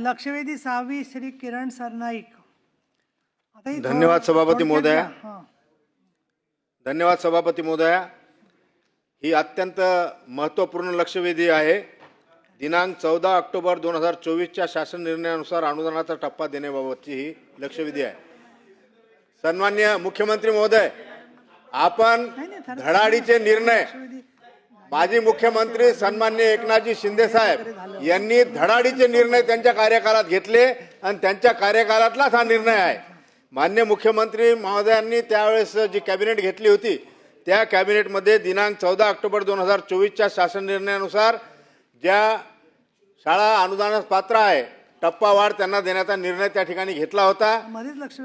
लक्षवेधी सहावी श्री किरण सरनाईक धन्यवाद सभापती महोदया. धन्यवाद सभापती महोदया. ही अत्यंत महत्त्वपूर्ण लक्षवेधी आहे. दिनांक चौदा ऑक्टोबर दोन हजार चोवीसच्या शासन निर्णयानुसार अनुदानाचा टप्पा देण्याबाबतची ही लक्षवेधी आहे. सन्मान्य मुख्यमंत्री महोदय आपण. धडाडीचे निर्णय माजी मुख्यमंत्री सन्मान्य एकनाथजी शिंदे साहेब यांनी धडाडीचे निर्णय त्यांच्या कार्यकाळात घेतले आणि त्यांच्या कार्यकाळातलाच हा निर्णय आहे. मान्य मुख्यमंत्री महोदयांनी त्यावेळेस जी कॅबिनेट घेतली होती त्या कॅबिनेटमध्ये दिनांक चौदा ऑक्टोबर दोन हजार चोवीसच्या शासन निर्णयानुसार ज्या शाळा अनुदानास पात्र आहे टप्पा वाढ त्यांना देण्याचा निर्णय त्या ठिकाणी घेतला होता.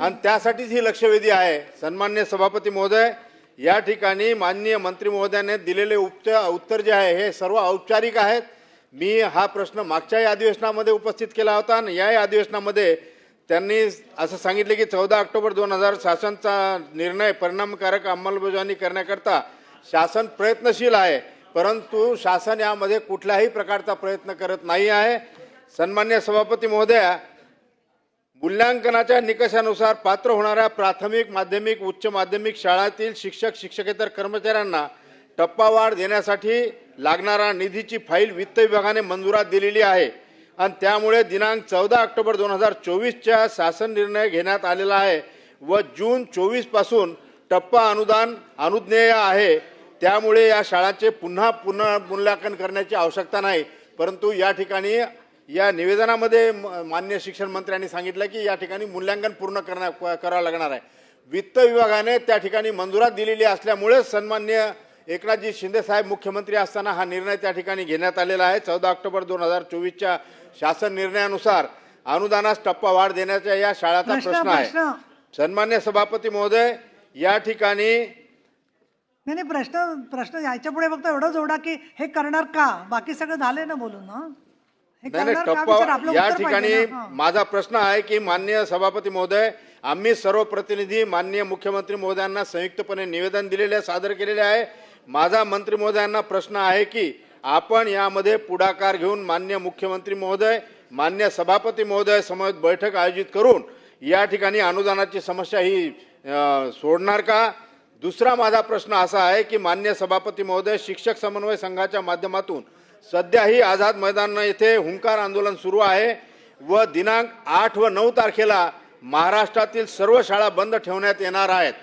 आणि त्यासाठीच ही लक्षवेधी आहे. सन्मान्य सभापती महोदय या ठिकाणी माननीय मंत्री महोदयाने दिलेले उपचार उत्तर जे आहे हे सर्व औपचारिक आहेत. मी हा प्रश्न मागच्याही अधिवेशनामध्ये उपस्थित केला होता आणि याही अधिवेशनामध्ये त्यांनी असं सांगितले की चौदा ऑक्टोबर दोन हजार शासनचा निर्णय परिणामकारक अंमलबजावणी करण्याकरता शासन प्रयत्नशील आहे परंतु शासन यामध्ये कुठल्याही प्रकारचा प्रयत्न करत नाही आहे. सन्मान्य सभापती महोदया मूल्यांकनाच्या निकषानुसार पात्र होणाऱ्या प्राथमिक माध्यमिक उच्च माध्यमिक शाळातील शिक्षक शिक्षकेतर कर्मचाऱ्यांना टप्पावाढ देण्यासाठी लागणारा निधीची फाईल वित्त विभागाने मंजुरात दिलेली आहे. आणि त्यामुळे दिनांक चौदा ऑक्टोबर दोन हजार चोवीसच्या शासन निर्णय घेण्यात आलेला आहे व जून चोवीसपासून टप्पा अनुदान अनुज्ञेय आहे. त्यामुळे या शाळांचे पुन्हा पुन्हा मूल्यांकन करण्याची आवश्यकता नाही. परंतु या ठिकाणी या निवेदनामध्ये मान्य शिक्षण मंत्र्यांनी सांगितलं की या ठिकाणी मूल्यांकन पूर्ण करण्या करावं लागणार आहे. वित्त विभागाने त्या ठिकाणी मंजुरात दिलेली असल्यामुळे सन्मान्य एकनाथजी शिंदे साहेब मुख्यमंत्री असताना हा निर्णय त्या ठिकाणी घेण्यात आलेला आहे. चौदा ऑक्टोबर दोन हजार चोवीसच्या शासन निर्णयानुसार अनुदानास टप्पा वाढ देण्याच्या या शाळाचा प्रश्न आहे. सन्मान्य सभापती महोदय या ठिकाणी नाही नाही प्रश्न प्रश्न याच्यापुढे फक्त एवढं जोडा की हे करणार का? बाकी सगळं झालंय ना बोलून ना नाही टप्पा या ठिकाणी. माझा प्रश्न आहे की माननीय सभापती महोदय आम्ही सर्व प्रतिनिधी माननीय मुख्यमंत्री महोदयांना संयुक्तपणे निवेदन दिलेले सादर केलेले आहे. माझा मंत्री महोदयांना प्रश्न आहे की आपण यामध्ये पुढाकार घेऊन मान्य मुख्यमंत्री महोदय मान्य सभापती महोदय समवेत बैठक आयोजित करून या ठिकाणी अनुदानाची समस्या ही सोडणार का? दुसरा माझा प्रश्न असा आहे की मान्य सभापती महोदय शिक्षक समन्वय संघाच्या माध्यमातून सध्याही आझाद मैदान येथे हुंकार आंदोलन सुरू आहे व दिनांक आठ व नऊ तारखेला महाराष्ट्रातील सर्व शाळा बंद ठेवण्यात येणार आहेत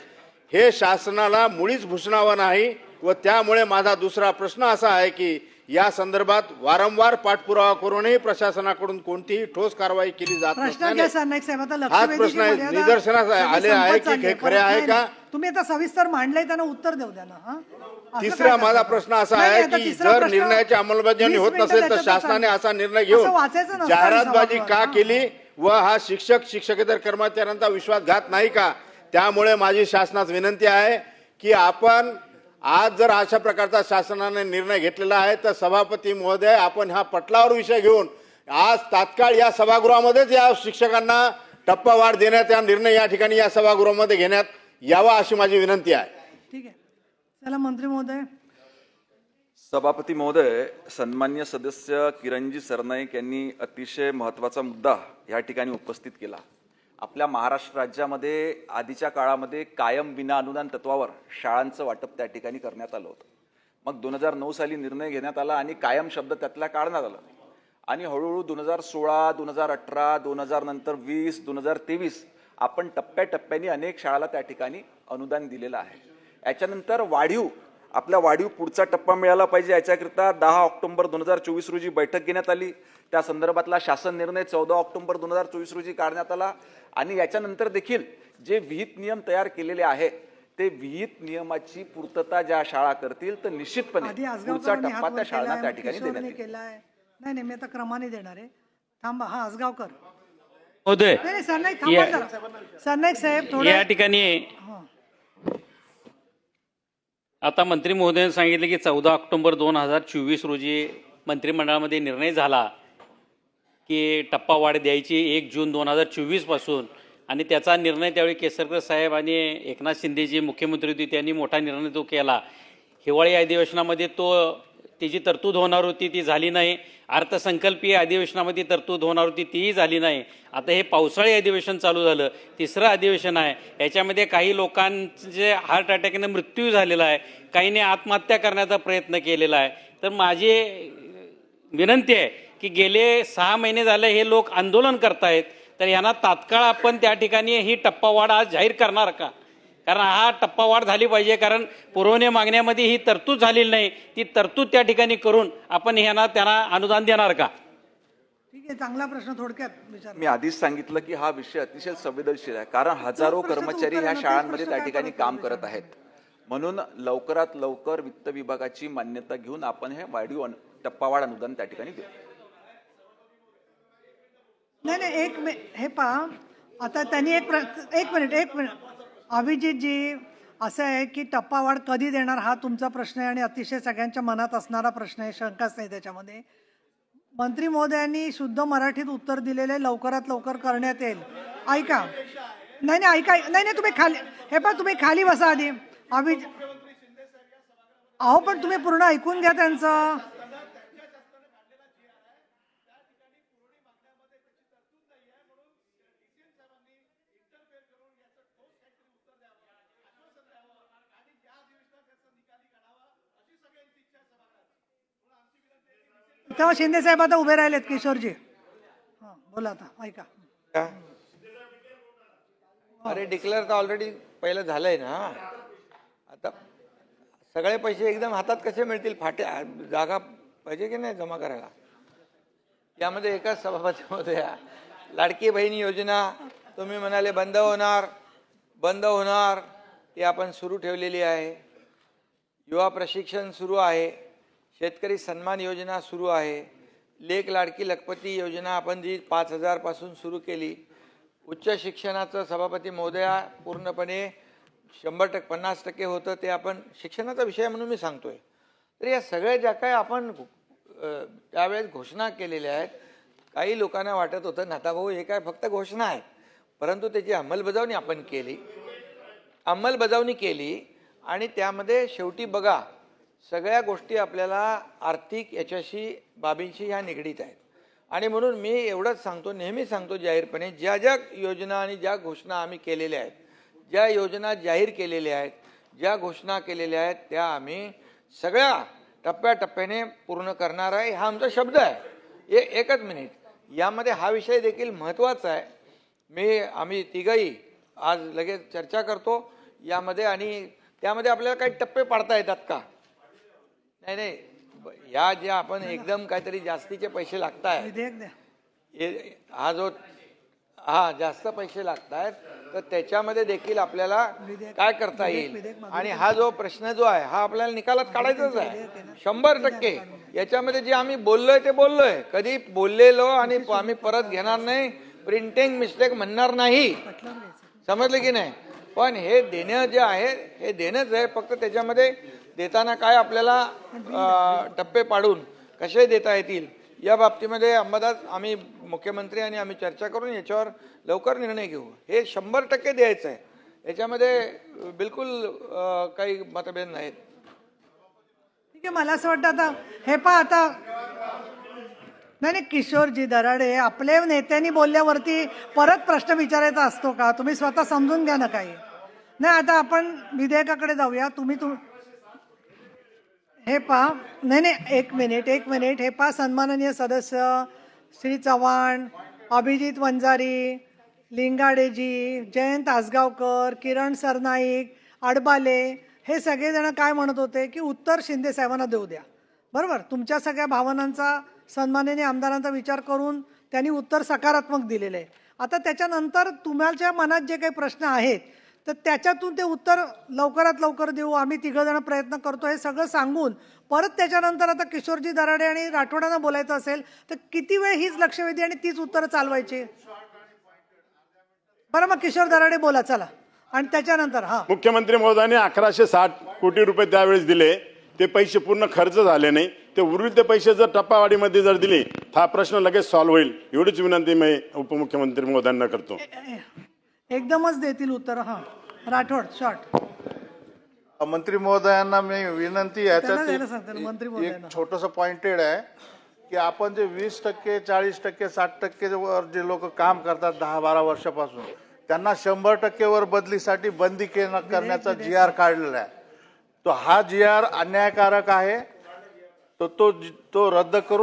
हे शासनाला मुळीच भूषणावं नाही व त्यामुळे माझा दुसरा प्रश्न असा आहे की या संदर्भात वारंवार पाठपुरावा करूनही प्रशासनाकडून कोणतीही ठोस कारवाई केली जात आता हाच प्रश्न निदर्शनास आले आहे की हे. खरे आहे नाही, का? तुम्ही आता सविस्तर मांडलंय त्यांना उत्तर देऊ द्या ना हा? तिसरा माझा? प्रश्न असा आहे की जर निर्णयाची अंमलबजावणी होत नसेल तर शासनाने. असा निर्णय घेऊन जाहिरातबाजी का. केली व हा शिक्षक शिक्षकेतर कर्मचाऱ्यांचा विश्वासघात नाही का त्यामुळे माझी शासनास विनंती आहे की आपण आज जर अशा प्रकारचा शासनाने निर्णय घेतलेला आहे तर सभापती महोदय आपण हा पटलावर विषय घेऊन आज तात्काळ या सभागृहामध्येच या शिक्षकांना टप्पा वाढ देण्यात या निर्णय या ठिकाणी या सभागृहामध्ये घेण्यात यावा अशी माझी विनंती आहे. ठीक आहे. चला मंत्री महोदय. सभापती महोदय सन्मान्य सदस्य किरणजी सरनाईक यांनी अतिशय महत्त्वाचा मुद्दा या ठिकाणी उपस्थित केला. आपल्या महाराष्ट्र राज्यामध्ये आधीच्या काळामध्ये कायम विना अनुदान तत्वावर शाळांचं वाटप त्या ठिकाणी करण्यात आलं होतं. मग दोन हजार नऊ साली निर्णय घेण्यात आला आणि कायम शब्द त्यातला काढण्यात आला. आणि हळूहळू दोन हजार सोळा दोन हजार अठरा दोन हजार नंतर वीस दोन हजार तेवीस आपण टप्प्याटप्प्याने अनेक शाळाला त्या ठिकाणी अनुदान दिलेलं आहे. याच्यानंतर वाढीव आपल्या वाढीव पुढचा टप्पा मिळाला पाहिजे याच्याकरिता दहा ऑक्टोबर दोन हजार चोवीस रोजी बैठक घेण्यात आली. त्या संदर्भातला शासन निर्णय चौदा ऑक्टोबर दोन हजार चोवीस रोजी काढण्यात आला. आणि याच्यानंतर देखील जे विहित नियम तयार केलेले आहेत ते विहित नियमाची पूर्तता ज्या शाळा करतील तर निश्चितपणे पुढचा टप्पा त्या शाळांना त्या ठिकाणी देण्यात नाही नाही मी आता क्रमाने देणार आहे. थांबा हा आसगावकर सरनाईक थांबा या- जरा सरनाईक साहेब थोडं या ठिकाणी. आता मंत्री महोदयांनी सांगितले की चौदा ऑक्टोबर दोन हजार चोवीस रोजी मंत्रिमंडळामध्ये निर्णय झाला की टप्पा वाढ द्यायची एक जून दोन हजार चोवीसपासून आणि त्याचा निर्णय त्यावेळी केसरकर साहेब आणि एकनाथ शिंदे जे मुख्यमंत्री होते त्यांनी मोठा निर्णय तो केला हिवाळी अधिवेशनामध्ये तो तिची तरतूद होणार होती ती झाली नाही. अर्थसंकल्पीय अधिवेशनामध्ये तरतूद होणार होती तीही झाली नाही. आता हे पावसाळी अधिवेशन चालू झालं तिसरं अधिवेशन आहे. याच्यामध्ये काही लोकांचे हार्ट अटॅकने मृत्यू झालेला आहे. काहींनी आत्महत्या करण्याचा प्रयत्न केलेला आहे. तर माझी विनंती आहे की गेले सहा महिने झाले हे लोक आंदोलन करतायत तर यांना तात्काळ आपण त्या ठिकाणी ही टप्पावाढ आज जाहीर करणार का? कारण हा टप्पावाढ झाली पाहिजे कारण पुरवणी मागण्यामध्ये ही तरतूद झालेली नाही. ती तरतूद त्या ठिकाणी करून आपण यांना त्यांना अनुदान देणार का? ठीक आहे चांगला प्रश्न थोडक्यात विचार. मी आधीच सांगितलं की हा विषय अतिशय संवेदनशील आहे कारण हजारो कर्मचारी ह्या शाळांमध्ये त्या ठिकाणी काम करत आहेत. म्हणून लवकरात लवकर वित्त विभागाची मान्यता घेऊन आपण हे वाढीव अनु- टप्पावाढ अनुदान त्या ठिकाणी देऊ. नाही नाही एक मि हे पहा आता त्यांनी एक प्र एक मिनिट एक मिनिट. अभिजितजी असं आहे की टप्पावाढ कधी देणार हा तुमचा प्रश्न आहे आणि अतिशय सगळ्यांच्या मनात असणारा प्रश्न आहे शंकाच नाही त्याच्यामध्ये. मंत्री महोदयांनी शुद्ध मराठीत उत्तर दिलेले लवकरात लवकर करण्यात येईल. ऐका. नाही नाही ऐका. नाही नाही तुम्ही खाली हे पण तुम्ही खाली बसा आधी. अभिज अहो पण तुम्ही पूर्ण ऐकून घ्या त्यांचं. तेव्हा शिंदे साहेब आता उभे राहिलेत किशोरजी. हां बोला आता ऐका. अरे डिक्लेअर तर ऑलरेडी पहिलं झालंय ना. आता सगळे पैसे एकदम हातात कसे मिळतील? फाटे जागा पाहिजे की नाही जमा करायला? यामध्ये एकाच सभापतीमध्ये लाडकी बहीण योजना तुम्ही म्हणाले बंद होणार बंद होणार ती आपण सुरू ठेवलेली आहे. युवा प्रशिक्षण सुरू आहे. शेतकरी सन्मान योजना सुरू आहे. लेख लाडकी लखपती योजना आपण जी पाच हजारपासून सुरू केली. उच्च शिक्षणाचं सभापती महोदया पूर्णपणे शंभर टक्के पन्नास टक्के होतं ते आपण शिक्षणाचा विषय म्हणून मी सांगतोय. तर या सगळ्या ज्या काय आपण त्यावेळेस घोषणा केलेल्या आहेत काही लोकांना वाटत होतं नाताभाऊ हे काय फक्त घोषणा आहे परंतु त्याची अंमलबजावणी आपण केली. अंमलबजावणी केली आणि त्यामध्ये शेवटी बघा सगळ्या गोष्टी आपल्याला आर्थिक याच्याशी बाबींशी ह्या निगडीत आहेत. आणि म्हणून मी एवढंच सांगतो नेहमी सांगतो जाहीरपणे ज्या ज्या योजना आणि ज्या घोषणा आम्ही केलेल्या आहेत ज्या योजना जाहीर केलेल्या आहेत ज्या घोषणा केलेल्या आहेत त्या आम्ही सगळ्या टप्प्याटप्प्याने पूर्ण करणार आहे. हा आमचा शब्द आहे. ए एकच मिनिट. यामध्ये हा विषय देखील महत्त्वाचा आहे. मी आम्ही तिघही आज लगेच चर्चा करतो. यामध्ये आणि त्यामध्ये आपल्याला काही टप्पे पाडता येतात का? नाही नाही. या ज्या आपण एकदम काहीतरी जास्तीचे पैसे लागत आहेत हे जो हा जास्त पैसे लागत आहेत तर त्याच्यामध्ये देखील आपल्याला काय करता येईल? आणि हा जो प्रश्न जो आहे हा आपल्याला निकालात काढायचाच आहे. शंभर टक्के. याच्यामध्ये जे आम्ही बोललोय ते बोललोय. कधी बोललेलो आणि आम्ही परत घेणार नाही प्रिंटिंग मिस्टेक म्हणणार नाही. समजलं की नाही? पण हे देणं जे आहे हे देणंच आहे. फक्त त्याच्यामध्ये देताना काय आपल्याला टप्पे पाडून कसे देता येतील या बाबतीमध्ये अंबादास आम्ही मुख्यमंत्री आणि आम्ही चर्चा करून याच्यावर लवकर निर्णय घेऊ. हे शंभर टक्के द्यायचं आहे. याच्यामध्ये बिलकुल काही मतभेद नाहीत. ठीक आहे मला असं वाटतं आता हे पहा आता. नाही नाही किशोरजी दराडे आपल्या नेत्यांनी बोलल्यावरती परत प्रश्न विचारायचा असतो का? तुम्ही स्वतः समजून घ्या ना काही. नाही आता आपण विधेयकाकडे जाऊया. तुम्ही तुम हे पहा. नाही नाही एक मिनिट एक मिनिट. हे पहा सन्माननीय सदस्य श्री चव्हाण अभिजित वंजारी लिंगाडेजी जयंत आसगावकर किरण सरनाईक अडबाले हे सगळेजण काय म्हणत होते की उत्तर शिंदे साहेबांना देऊ द्या. बरोबर? तुमच्या सगळ्या भावनांचा सन्माननीय आमदारांचा विचार करून त्यांनी उत्तर सकारात्मक दिलेलं. आहे आता त्याच्यानंतर तुम्हाला मनात जे काही प्रश्न आहेत तर त्याच्यातून ते उत्तर लवकरात लवकर देऊ. आम्ही तिघंजण प्रयत्न करतो हे सगळं सांगून. परत त्याच्यानंतर आता किशोरजी दराडे आणि राठोडांना बोलायचं असेल तर किती वेळ हीच लक्षवेधी आणि तीच उत्तरं चालवायची? बरं मग किशोर दराडे बोला चला. आणि त्याच्यानंतर हा. मुख्यमंत्री महोदयाने अकराशे साठ कोटी रुपये त्यावेळेस दिले. ते पैसे पूर्ण खर्च झाले नाही. ते उर्वरित पैसे जर टप्पावाढीमध्ये जर दिले तर हा प्रश्न लगेच सॉल्व्ह होईल. एवढीच विनंती मी उपमुख्यमंत्री महोदयांना करतो. एकदमच देतील उत्तर. हां. राठोड शॉर्ट मंत्री महोदयांना मी विनंती त्यांना याच्यात द्यायला सांगते ना, मंत्री एक- महोदयांना. एक छोटस पॉइंटेड आहे की आपण जे वीस टक्के चाळीस टक्के साठ टक्के वर जे लोक काम करतात दहा बारा वर्षापासून त्यांना शंभर टक्के वर बदलीसाठी बंदी के- करण्याचा जी आर काढलेला आहे. तो हा जी आर अन्यायकारक आहे. तो तो तो रद्द करून